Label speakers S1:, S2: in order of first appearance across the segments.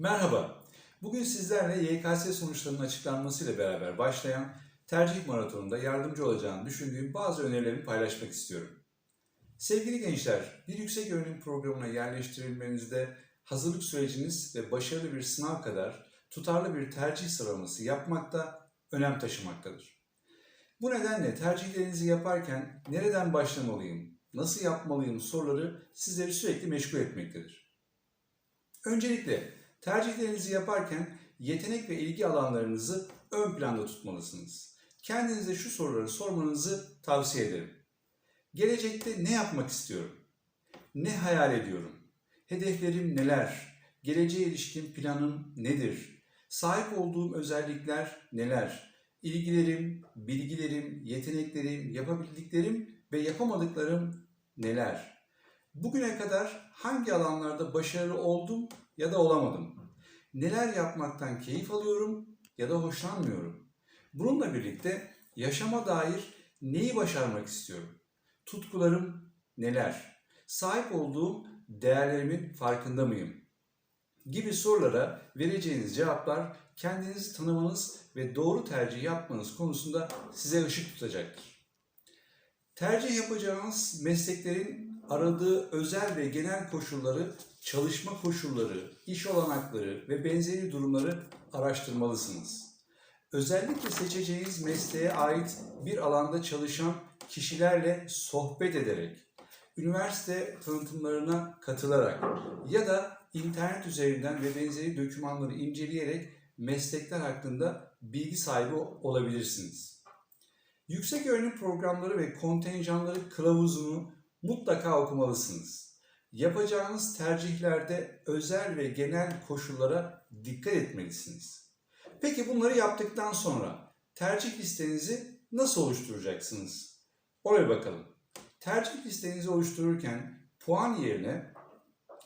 S1: Merhaba. Bugün sizlerle YKS sonuçlarının açıklanmasıyla beraber başlayan tercih maratonunda yardımcı olacağını düşündüğüm bazı önerilerimi paylaşmak istiyorum. Sevgili gençler, bir yüksek öğrenim programına yerleştirilmenizde hazırlık süreciniz ve başarılı bir sınav kadar tutarlı bir tercih sıralaması yapmakta önem taşımaktadır. Bu nedenle tercihlerinizi yaparken nereden başlamalıyım, nasıl yapmalıyım soruları sizleri sürekli meşgul etmektedir. Öncelikle tercihlerinizi yaparken yetenek ve ilgi alanlarınızı ön planda tutmalısınız. Kendinize şu soruları sormanızı tavsiye ederim. Gelecekte ne yapmak istiyorum? Ne hayal ediyorum? Hedeflerim neler? Geleceğe ilişkin planım nedir? Sahip olduğum özellikler neler? İlgilerim, bilgilerim, yeteneklerim, yapabildiklerim ve yapamadıklarım neler? Bugüne kadar hangi alanlarda başarılı oldum ya da olamadım? Neler yapmaktan keyif alıyorum ya da hoşlanmıyorum? Bununla birlikte yaşama dair neyi başarmak istiyorum? Tutkularım neler? Sahip olduğum değerlerimin farkında mıyım? Gibi sorulara vereceğiniz cevaplar kendinizi tanımanız ve doğru tercih yapmanız konusunda size ışık tutacaktır. Tercih yapacağınız mesleklerin aradığı özel ve genel koşulları, çalışma koşulları, iş olanakları ve benzeri durumları araştırmalısınız. Özellikle seçeceğiniz mesleğe ait bir alanda çalışan kişilerle sohbet ederek, üniversite tanıtımlarına katılarak ya da internet üzerinden ve benzeri dokümanları inceleyerek meslekler hakkında bilgi sahibi olabilirsiniz. Yüksek öğrenim programları ve kontenjanları kılavuzunu mutlaka okumalısınız. Yapacağınız tercihlerde özel ve genel koşullara dikkat etmelisiniz. Peki bunları yaptıktan sonra tercih listenizi nasıl oluşturacaksınız? Oraya bakalım. Tercih listenizi oluştururken puan yerine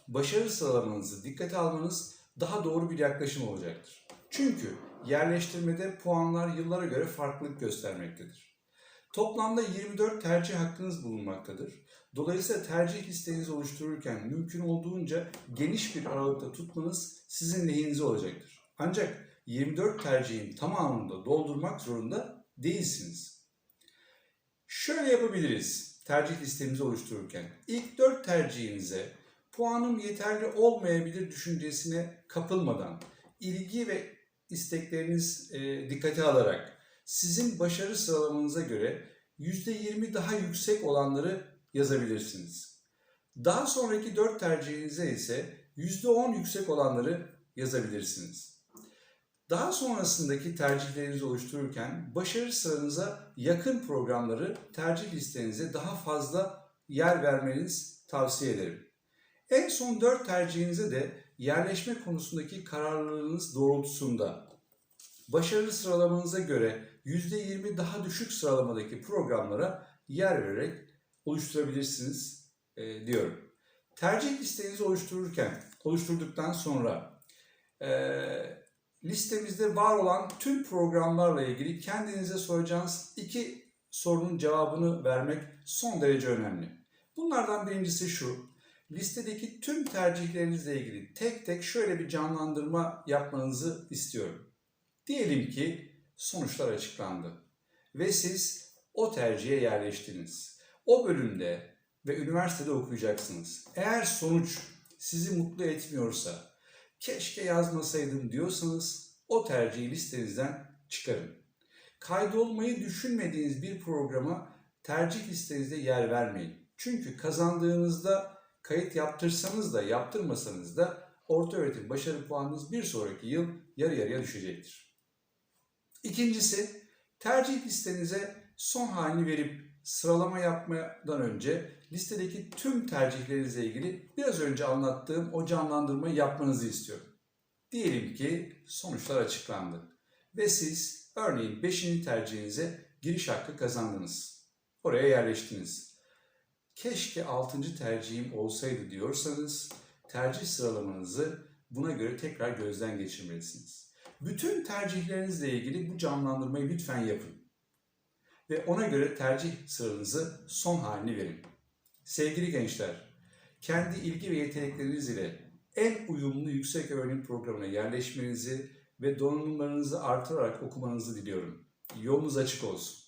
S1: başarı sıralamanızı dikkate almanız daha doğru bir yaklaşım olacaktır. Çünkü yerleştirmede puanlar yıllara göre farklılık göstermektedir. Toplamda 24 tercih hakkınız bulunmaktadır. Dolayısıyla tercih listenizi oluştururken mümkün olduğunca geniş bir aralıkta tutmanız sizin lehinize olacaktır. Ancak 24 tercihin tamamını da doldurmak zorunda değilsiniz. Şöyle yapabiliriz tercih listemizi oluştururken. İlk 4 tercihinize puanım yeterli olmayabilir düşüncesine kapılmadan ilgi ve istekleriniz e, dikkate alarak sizin başarı sıralamanıza göre %20 daha yüksek olanları yazabilirsiniz. Daha sonraki 4 tercihinize ise %10 yüksek olanları yazabilirsiniz. Daha sonrasındaki tercihlerinizi oluştururken başarı sıranıza yakın programları tercih listenize daha fazla yer vermeniz tavsiye ederim. En son 4 tercihinize de yerleşme konusundaki kararlılığınız doğrultusunda başarı sıralamanıza göre %20 daha düşük sıralamadaki programlara yer vererek oluşturabilirsiniz e, diyorum. Tercih listenizi oluştururken, oluşturduktan sonra e, listemizde var olan tüm programlarla ilgili kendinize soracağınız iki sorunun cevabını vermek son derece önemli. Bunlardan birincisi şu, listedeki tüm tercihlerinizle ilgili tek tek şöyle bir canlandırma yapmanızı istiyorum. Diyelim ki sonuçlar açıklandı ve siz o tercihe yerleştiniz. O bölümde ve üniversitede okuyacaksınız. Eğer sonuç sizi mutlu etmiyorsa, keşke yazmasaydım diyorsanız o tercihi listenizden çıkarın. Kaydolmayı düşünmediğiniz bir programa tercih listenizde yer vermeyin. Çünkü kazandığınızda kayıt yaptırsanız da yaptırmasanız da orta öğretim başarı puanınız bir sonraki yıl yarı yarıya düşecektir. İkincisi, tercih listenize son halini verip sıralama yapmadan önce listedeki tüm tercihlerinizle ilgili biraz önce anlattığım o canlandırmayı yapmanızı istiyorum. Diyelim ki sonuçlar açıklandı ve siz örneğin 5. tercihinize giriş hakkı kazandınız. Oraya yerleştiniz. Keşke 6. tercihim olsaydı diyorsanız tercih sıralamanızı buna göre tekrar gözden geçirmelisiniz. Bütün tercihlerinizle ilgili bu canlandırmayı lütfen yapın. Ve ona göre tercih sıranızı son halini verin. Sevgili gençler, kendi ilgi ve yetenekleriniz ile en uyumlu yüksek öğrenim programına yerleşmenizi ve donanımlarınızı artırarak okumanızı diliyorum. Yolunuz açık olsun.